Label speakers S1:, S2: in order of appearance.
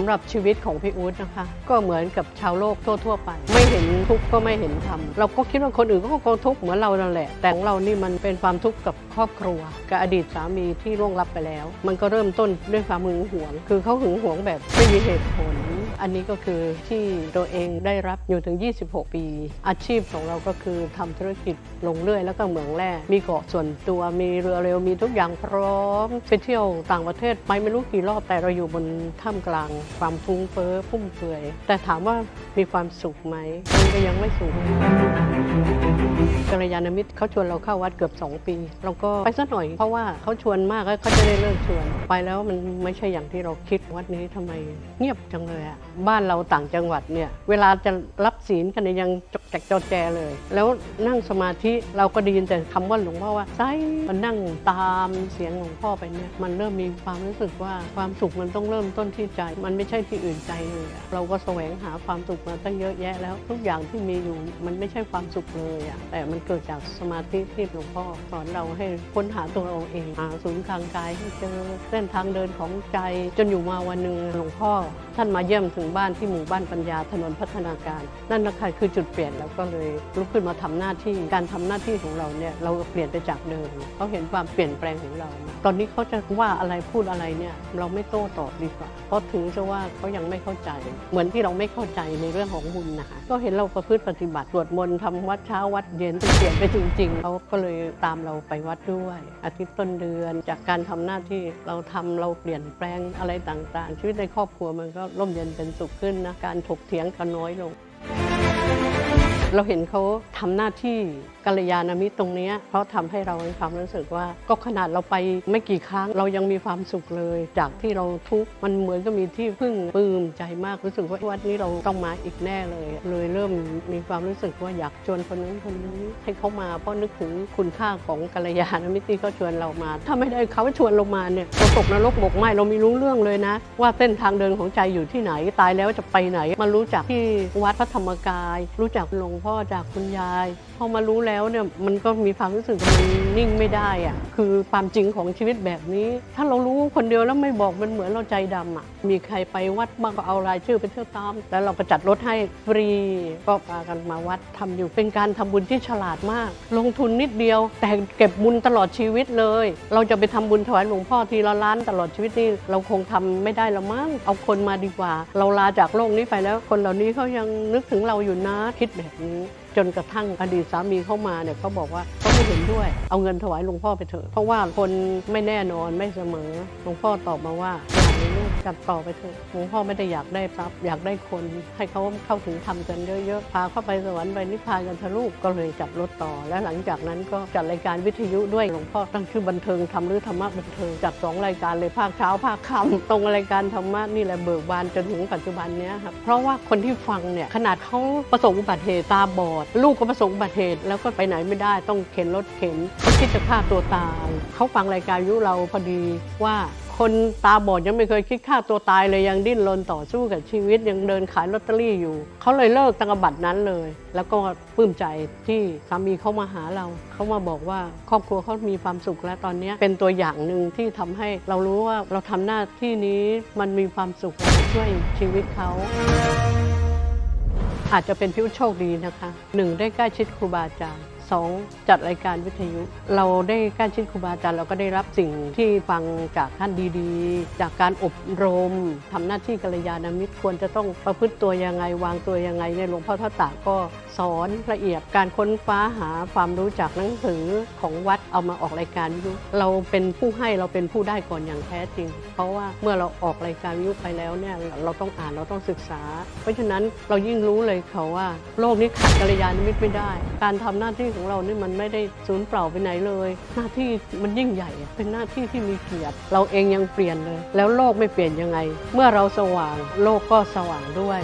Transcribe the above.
S1: ำหรับชีวิตของพี่อู๊ดนะคะ ก็เหมือนกับชาวโลกทั่ว ๆ ไป ไม่เห็นทุกข์ก็ไม่เห็นธรรมเราก็คิดว่าคนอื่นก็คงทุกข์เหมือนเรานั่นแหละ แต่ของเรานี่มันเป็นความทุกข์กับครอบครัว กับอดีตสามีที่ร่วงลับไปแล้ว มันก็เริ่มต้นด้วยความหึงหวง คือเขาหึงหวงแบบไม่มีเหตุผล อันนี้ก็คือที่ตัวเองได้รับอยู่ถึง 26 ปี อาชีพของเราก็คือทำธุรกิจลงเรื่อย แล้วก็เหมืองแร่มีเกาะส่วนตัวมีเรือเร็วมีทุกอย่างพร้อมไปเที่ยวต่างประเทศไปไม่รู้กี่รอบแต่เราอยู่บนท่ามกลาง ความฟุ้งเฟ้อฟุ่มเฟือย แต่ถามว่ามีความสุขไหมมันก็ยังไม่สุขกัลยาณมิตรเขาชวนเราเข้าวัดเกือบ 2 ปี เราก็ไปสักหน่อยเพราะว่าเขาชวนมากแล้วเขาจะได้เลิกชวน ไปแล้วมันไม่ใช่อย่างที่เราคิดวัดนี้ทำไมเงียบจังเลยอะบ้านเราต่างจังหวัดเนี่ยเวลาจะรับศีลกันยังจกแจกจอแจเลย แล้วนั่งสมาธิเราก็ได้ยินแต่คำว่าหลวงพ่อว่าไซมันนั่งตามเสียงหลวงพ่อไปเนี่ยมันเริ่มมีความรู้สึกว่าความสุขมันต้องเริ่มต้นที่ใจ มันไม่ใช่ที่อื่นใจเลยอะเราก็แสวงหาความสุขมาตั้งเยอะแยะแล้ว ทุกอย่างที่มีอยู่มันไม่ใช่ความสุขเลยอะแต่มันเกิดจากสมาธิที่หลวงพ่อสอนเราให้ค้นหาตัวเราเองหาศูนย์กลางกายให้เจอเส้นทางเดินของใจจนอยู่มาวันหนึ่งหลวงพ่อ ท่านมาเยี่ยมถึงบ้านที่หมู่บ้านปัญญาถนนพัฒนาการ นั่นแหละค่ะคือจุดเปลี่ยนแล้วก็เลยลุกขึ้นมาทำหน้าที่การทำหน้าที่ของเราเนี่ยเราเปลี่ยนไปจากเดิมเขาเห็นความเปลี่ยนแปลงของเรา ตอนนี้เขาจะว่าอะไรพูดอะไรเนี่ยเราไม่โต้ตอบดีกว่า เพราะถือจะว่าเขายังไม่เข้าใจ เหมือนที่เราไม่เข้าใจในเรื่องของบุญนะคะก็เห็นเราประพฤติปฏิบัติสวดมนต์ทำวัดเช้าวัดเย็นเปลี่ยนไปจริง ๆเขาก็เลยตามเราไปวัดด้วย อาทิตย์ต้นเดือนจากการทำหน้าที่เราทำเราเปลี่ยนแปลงอะไรต่างๆ ชีวิตในครอบครัวมันก็ร่มเย็นเป็นสุขขึ้นนะการถกเถียงก็น้อยลง เราเห็นเขาทำหน้าที่กัลยาณมิตรตรงนี้เพราะทำให้เรามีความรู้สึกว่า ก็ขนาดเราไปไม่กี่ครั้งเรายังมีความสุขเลย จากที่เราทุกข์มันเหมือนก็มีที่พึ่งปลื้มใจมากรู้สึกว่าวัดนี้เราต้องมาอีกแน่เลย เลยเริ่มมีความรู้สึกว่าอยากชวนคนนู้นคนนี้ให้เขามาเพราะนึกถึงคุณค่าของกัลยาณมิตรที่เขาชวนเรามา ถ้าไม่ได้เขาชวนเรามาเนี่ยเราตกนรกหมกไหมเราไม่รู้เรื่องเลยนะ ว่าเส้นทางเดินของใจอยู่ที่ไหนตายแล้วจะไปไหนมารู้จักที่วัดพระธรรมกาย รู้จักหลวงพ่อจากคุณยาย พอมารู้แล้วเนี่ยมันก็มีความรู้สึกมันนิ่งไม่ได้อะคือความจริงของชีวิตแบบนี้ ถ้าเรารู้คนเดียวแล้วไม่บอกมันเหมือนเราใจดำอะมีใครไปวัดบ้างก็เอารายชื่อไปเที่ยวตาม แล้วเราก็จัดรถให้ฟรีก็พากันมาวัดทำอยู่เป็นการทำบุญที่ฉลาดมาก ลงทุนนิดเดียว แต่เก็บบุญตลอดชีวิตเลย เราจะไปทำบุญถวายหลวงพ่อทีละล้านตลอดชีวิตนี่เราคงทำไม่ได้ละมั้งเอาคนมาดีกว่า เราลาจากโลกนี้ไปแล้ว คนเหล่านี้เขายังนึกถึงเราอยู่นะคิดแบบนี้จนกระทั่งอดีตสามีเข้ามาเนี่ยเขาบอกว่าเขาไม่เห็นด้วย เอาเงินถวายหลวงพ่อไปเถอะเพราะว่าคนไม่แน่นอนไม่เสมอหลวงพ่อตอบมาว่าอย่าเลย กจัดต่อไปเถอะหลวงพ่อไม่ได้อยากได้ทรัพย์อยากได้คน ให้เขาเข้าถึงทำกันเยอะๆพาเข้าไปสวรรค์ไปนิพพานกันทะลูกก็เลยจัดรถต่อ และหลังจากนั้นก็จัดรายการวิทยุด้วยหลวงพ่อตั้งชื่อบันเทิงทำหรือธรรมะบันเทิงจัดสองรายการเลยภาคเช้าภาคค่ำตรงรายการธรรมะนี่แหละเบิกบานจนถึงปัจจุบันเนี้ยครับเพราะว่าคนที่ฟังเนี่ยขนาดเขาประสบอุบัติเหตุตาบอด ลูกก็ประสบอุบัติเหตุแล้วก็ไปไหนไม่ได้ต้องเข็นรถเข็นเขาคิดจะฆ่าตัวตายเขาฟังรายการยุเราพอดีว่า คนตาบอดยังไม่เคยคิดฆ่าตัวตายเลยยังดิ้นรนต่อสู้กับชีวิตยังเดินขายลอตเตอรี่อยู่ เขาเลยเลิกตังบัตรนั้นเลย แล้วก็ปลื้มใจที่สามีเขามาหาเรา เขามาบอกว่าครอบครัวเขามีความสุขแล้วตอนนี้เป็นตัวอย่างหนึ่งที่ทำให้เรารู้ว่าเราทำหน้าที่นี้มันมีความสุขช่วยชีวิตเขาอาจจะเป็นพิวโชคดีนะคะหนึ่งได้ใกล้ชิดครูบาอาจารย์ องจัดรายการวิทยุ เราได้ใกล้ชิดครูบาอาจารย์เราก็ได้รับสิ่งที่ฟังจากท่านดีๆ จากการอบรมทำหน้าที่กัลยาณมิตรควรจะต้องประพฤติตัวยังไงวางตัวยังไงในหลวงพ่อทัตตาก็สอนละเอียดการค้นฟ้าหาความรู้จากหนังสือของวัดเอามาออกรายการวิทยุเราเป็นผู้ให้เราเป็นผู้ได้ก่อนอย่างแท้จริง เพราะว่าเมื่อเราออกรายการวิทยุไปแล้วเนี่ยเราต้องอ่านเราต้องศึกษา เพราะฉะนั้นเรายิ่งรู้เลยเขาว่า โลกนี้ขาดกัลยาณมิตรไม่ได้ การทำหน้าที่ของเรานี่มันไม่ได้สูญเปล่าไปไหนเลย หน้าที่มันยิ่งใหญ่ เป็นหน้าที่ที่มีเกียรติ เราเองยังเปลี่ยนเลย แล้วโลกไม่เปลี่ยนยังไง เมื่อเราสว่างโลกก็สว่างด้วย